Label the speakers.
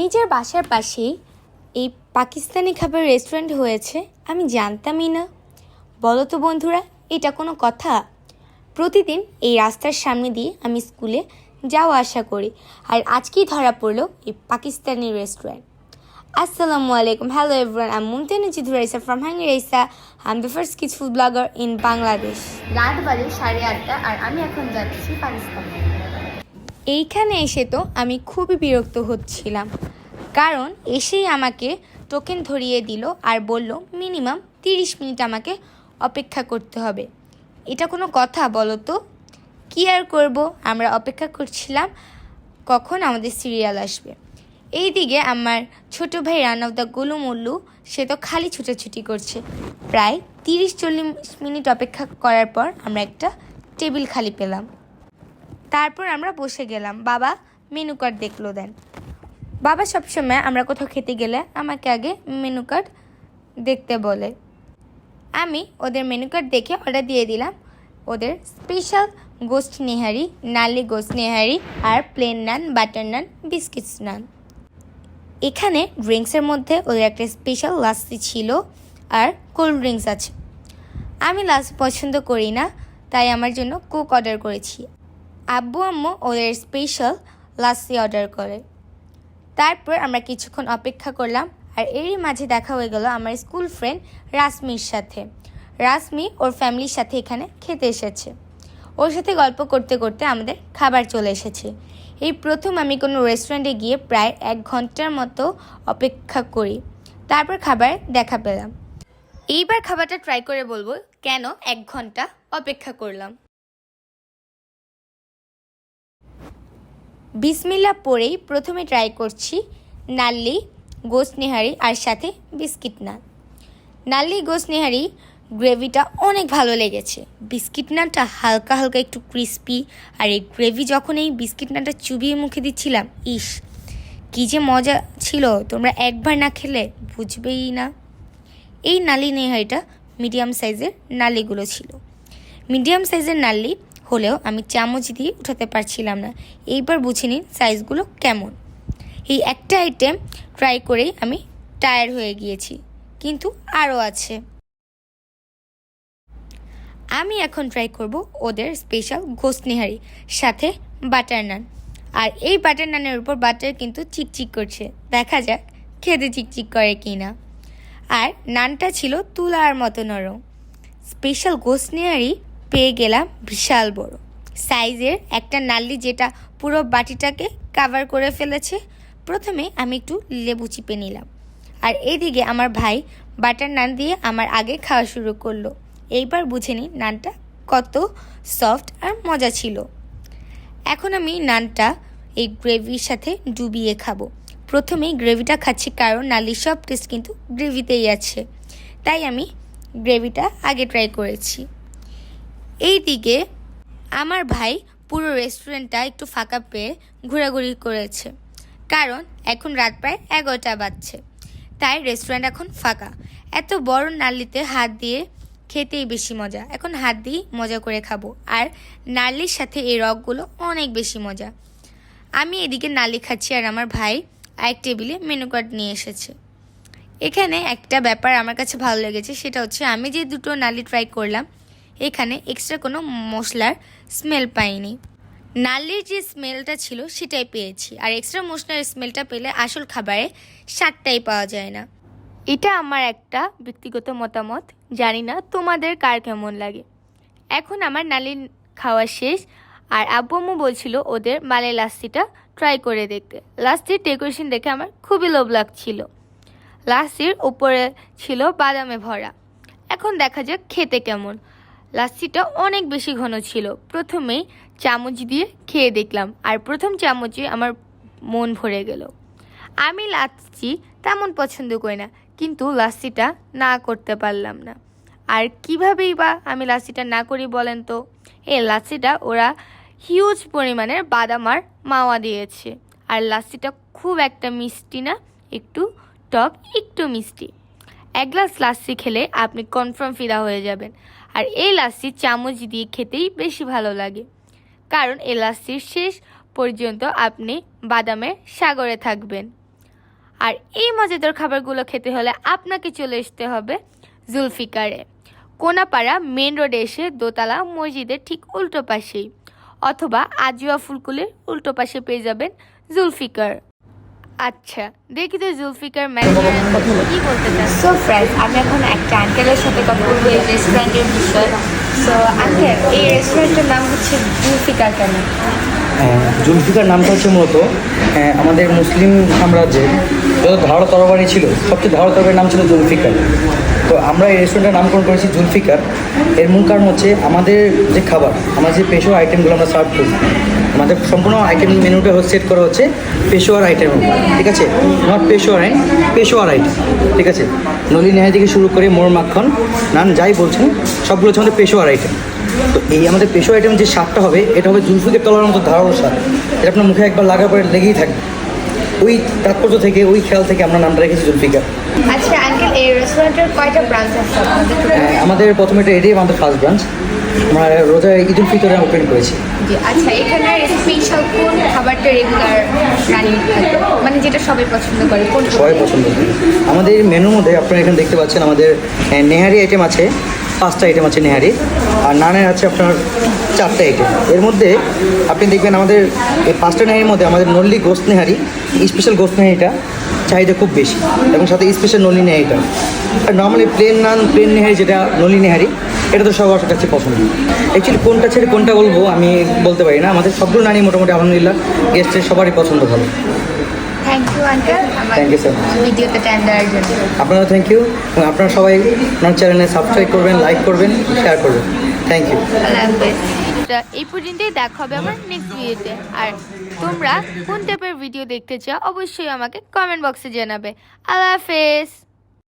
Speaker 1: নিজের বাসার পাশেই এই পাকিস্তানি খাবার রেস্টুরেন্ট হয়েছে, আমি জানতামই না। বলো তো বন্ধুরা, এটা কোনো কথা? প্রতিদিন এই রাস্তার সামনে দিয়ে আমি স্কুলে যাওয়া আসা করি, আর আজকেই ধরা পড়ল এই পাকিস্তানি রেস্টুরেন্ট আসসালামু আলাইকুম। হ্যালো এভরিওয়ান আই মুমতানি জিদুরাইসা from হাঙ্গেরাইসা I am the first kid food blogger in Bangladesh রাত বাজে সাড়ে আটটা, আর আমি এখন যাচ্ছি পাকিস্তানে। এইখানে এসে তো আমি খুবই বিরক্ত হচ্ছিলাম। কারণ এসেই আমাকে টোকেন ধরিয়ে দিল আর বলল, মিনিমাম তিরিশ মিনিট আমাকে অপেক্ষা করতে হবে। এটা কোনো কথা বলো তো। কী আর করব? আমরা অপেক্ষা করছিলাম, কখন আমাদের সিরিয়াল আসবে? এইদিকে আমার ছোট ভাই রান অফ দ্য গোলুমল্লু, সে তো খালি ছুটাছুটি করছে। প্রায় তিরিশ চল্লিশ মিনিট অপেক্ষা করার পর আমরা একটা টেবিল খালি পেলাম। তারপর আমরা বসে গেলাম। বাবা মেনু কার্ড দেখল দেন। বাবা সবসময় আমরা কোথাও খেতে গেলে আমাকে আগে মেনু কার্ড দেখতে বলে। আমি ওদের মেনু কার্ড দেখে অর্ডার দিয়ে দিলাম। ওদের স্পেশাল গোস্ট নেহারি, নালি গোস্ট নেহারি আর plain naan butter naan biscuits naan এখানে ড্রিঙ্কসের মধ্যে ওদের একটা স্পেশাল লাস্সি ছিল আর কোল্ড ড্রিঙ্কস আছে। আমি লাস্ট পছন্দ করি না, তাই আমার জন্য কোক অর্ডার করেছি। আব্বু, আম্মু ওদের স্পেশাল লাসি অর্ডার করে। তারপর আমরা কিছুক্ষণ অপেক্ষা করলাম আর এরই মাঝে দেখা হয়ে গেল আমার স্কুল ফ্রেন্ড রাসমির সাথে। রাসমি ওর ফ্যামিলির সাথে এখানে খেতে এসেছে। ওর সাথে গল্প করতে করতে আমাদের খাবার চলে এসেছে। এই প্রথম আমি কোনো রেস্টুরেন্টে গিয়ে প্রায় এক ঘণ্টার মতো অপেক্ষা করি। তারপর খাবার দেখা পেলাম। এইবার খাবারটা ট্রাই করে বলব কেন এক ঘণ্টা অপেক্ষা করলাম। বিসমিল্লা পরেই প্রথমে ট্রাই করছি নাল্লি গোস্ত নেহারি আর সাথে বিস্কিট নান। নাল্লি গোস্ত নেহারি গ্রেভিটা অনেক ভালো লেগেছে। বিস্কিট নানটা হালকা হালকা একটু ক্রিস্পি আর এই গ্রেভি যখন এই বিস্কিট নানটা চুবিয়ে মুখে দিচ্ছিলাম, ইস, কী যে মজা ছিল, তোমরা একবার না খেলে বুঝবেই না। এই নালি নেহারিটা মিডিয়াম সাইজের নালিগুলো ছিল। মিডিয়াম সাইজের নাল্লি হলেও আমি চামচ দিয়ে উঠাতে পারছিলাম না। এইবার বুঝে নিন সাইজগুলো কেমন। এই একটা আইটেম ট্রাই করেই আমি টায়ার হয়ে গিয়েছি, কিন্তু আরও আছে। আমি এখন ট্রাই করব ওদের স্পেশাল গোস্ত নিহারি, সাথে বাটার নান আর এই বাটার নানের উপর বাটার কিন্তু চিকচিক করছে, দেখা যাক খেতে চিকচিক করে কি না আর নানটা ছিল তুলার মতো নরম। স্পেশাল গোস্ত নিহারি পেয়ে গেলাম বিশাল বড়। সাইজের একটা নাল্লি যেটা পুরো বাটিটাকে কাভার করে ফেলেছে। প্রথমে আমি একটু লেবু চিপে নিলাম। আর এইদিকে আমার ভাই বাটার নান দিয়ে আমার আগে খাওয়া শুরু করল। এইবার বুঝে নিই নানটা কত সফট আর মজা ছিল। এখন আমি নানটা এই গ্রেভির সাথে ডুবিয়ে খাব। প্রথমেই গ্রেভিটা খাচ্ছি কারণ নালির সব টেস্ট কিন্তু গ্রেভিতেই আছে। তাই আমি গ্রেভিটা আগে ট্রাই করেছি। এই দিকে আমার ভাই পুরো রেস্টুরেন্টটা একটু ফাঁকা পেয়ে ঘোরাঘুরি করেছে। কারণ এখন রাত প্রায় এগারোটা বাজছে। তাই রেস্টুরেন্ট এখন ফাঁকা। এত বড় নালিতে হাত দিয়ে খেতেই বেশি মজা। এখন হাত দিয়েই মজা করে খাব। আর নালির সাথে এই রকগুলো অনেক বেশি মজা। আমি এদিকে নালি খাচ্ছি আর আমার ভাই এক টেবিলে মেনু কার্ড নিয়ে এসেছে। এখানে একটা ব্যাপার আমার কাছে ভালো লেগেছে, সেটা হচ্ছে আমি যে দুটো নালি ট্রাই করলাম এখানে এক্সট্রা কোনো মশলার স্মেল পাইনি। নালির যে স্মেলটা ছিল সেটাই পেয়েছি। আর এক্সট্রা মশলার স্মেলটা পেলে আসল খাবারে স্বাদটাই পাওয়া যায় না। এটা আমার একটা ব্যক্তিগত মতামত। জানি না তোমাদের কার কেমন লাগে। এখন আমার নালির খাওয়া শেষ। আর আব্বু বলছিল ওদের মালে লাস্সিটা ট্রাই করে দেখতে। লাস্টির ডেকোরেশন দেখে আমার খুবই লোভ লাগছিল। লাস্সির উপরে ছিল বাদামে ভরা। এখন দেখা যাক খেতে কেমন। লাস্সিটা অনেক বেশি ঘন ছিল। প্রথমেই চামচ দিয়ে খেয়ে দেখলাম, আর প্রথম চামচে আমার মন ভরে গেল। আমি লাচ্ছি তেমন পছন্দ করি না, কিন্তু লাচ্ছিটা না করতে পারলাম না। আর কীভাবেই বা আমি লাচ্ছিটা না করি বলেন তো? এই লাচ্ছিটা ওরা হিউজ পরিমাণের বাদাম আর মাওয়া দিয়েছে। আর লাচ্ছিটা খুব একটা মিষ্টি না, একটু টক, একটু মিষ্টি। এক গ্লাস লাচ্ছি খেলে আপনি কনফার্ম ফিদা হয়ে যাবেন। আর এই লাচ্ছি চামচ দিয়ে খেতেই বেশি ভালো লাগে। কারণ এই লাচ্ছির শেষ পর্যন্ত আপনি বাদামের সাগরে থাকবেন। আর এই মজাদার খাবারগুলো খেতে হলে আপনাকে চলে আসতে হবে জুলফিকারে। কোনাপাড়া মেন রোডে এসে দোতলা মসজিদের ঠিক উল্টো পাশেই। অথবা আজিয়া ফুলকুলের উল্টো পাশে পেয়ে যাবেন জুলফিকার। আচ্ছা দেখি তো জুলফিকার ম্যানেজার কি বলতে চান সো ফ্রেন্ড আমি এখন একটা আঙ্কেলের সাথে কথা বলব এই রেস্টুরেন্টের বিষয়ে। সো আঙ্কেল এই রেস্টুরেন্টের নাম হচ্ছে জুলফিকার কেন?
Speaker 2: হ্যাঁ, জুলফিকার নামটা হচ্ছে মূলত হ্যাঁ, আমাদের মুসলিম সাম্রাজ্যের যত ধারো তরবারি ছিল, সবচেয়ে ধারো তরবারির নাম ছিল জুলফিকার। তো আমরা এই রেস্টুরেন্টের নামকরণ করেছি জুলফিকার। এর মূল কারণ হচ্ছে আমাদের যে খাবার, আমরা যে পেশোয়া আইটেমগুলো আমরা সার্ভ করি, আমাদের সম্পূর্ণ আইটেম মেনুটা হচ্ছে সেট করা হচ্ছে পেশোয়ার আইটেম ঠিক আছে? নট পেশোয়ার আইন পেশোয়ার আইটেম ঠিক আছে? নলি নেহাই থেকে শুরু করে মোর মাখন, নান যাই বলছেন, সবগুলো হচ্ছে আমাদের পেশোয়ার আইটেম তো এই আমাদের পেশো আইটেম যে স্বাদটা হবে, এটা হবে জুলফিকের তলার মতো ধারালো স্বাদ। এটা আপনার মুখে একবার লাগার পরে লেগেই থাকবে। ওই তাৎপর্য থেকে ওই খেয়াল থেকে আমরা নামটা রেখেছি জুলফিকার।
Speaker 1: আচ্ছা আঙ্কেল এই রেস্টুরেন্টের কয়টা ব্রাঞ্চ আছে?
Speaker 2: হ্যাঁ, আমাদের প্রথমে এটা এটাই আমাদের ফার্স্ট ব্রাঞ্চ আমরা রোজা ঈদ উল ফিতরে ওপেন করেছি।
Speaker 1: আচ্ছা স্পেশাল কোন খাবারটা রেগুলার রানিং মানে যেটা সবাই পছন্দ করে কোন
Speaker 2: সবাই পছন্দ করে। আমাদের মেনুর মধ্যে আপনারা এখানে দেখতে পাচ্ছেন আমাদের নেহারি আইটেম আছে। পাঁচটা আইটেম আছে নেহারি, আর নানের আছে আপনার চারটা আইটেম এর মধ্যে আপনি দেখবেন আমাদের এই পাঁচটা নেহারির মধ্যে আমাদের নল্লি গোস্ত নেহারি স্পেশাল গোস্ত নেহারিটা চাহিদা খুব বেশি, এবং সাথে স্পেশাল নলি নেহারিটা। আর normally plain naan plain nihari যেটা নলি নেহারি, এটা তো সবার কাছে পছন্দ। অ্যাকচুয়ালি কোনটা ছেড়ে কোনটা বলব আমি বলতে পারি না, আমাদের সবগুলো নানি মোটামুটি আলহামদুলিল্লাহ গেস্টের সবারই পছন্দ ভালো।
Speaker 1: থ্যাংক ইউ আঙ্কেল ভিডিওতে টাইম দেওয়ার জন্য
Speaker 2: আপনারা থ্যাংক ইউ এবং আপনারা সবাই আপনার চ্যানেলে সাবস্ক্রাইব করবেন লাইক করবেন শেয়ার করবেন. থ্যাংক ইউ
Speaker 1: এই পর্যন্তই দেখা হবে আমার নেক্সট ভিডিওতে আর তোমরা কোন টাইপের ভিডিও দেখতে চাও অবশ্যই আমাকে কমেন্ট বক্সে জানাবে। আল্লাহ হাফেজ।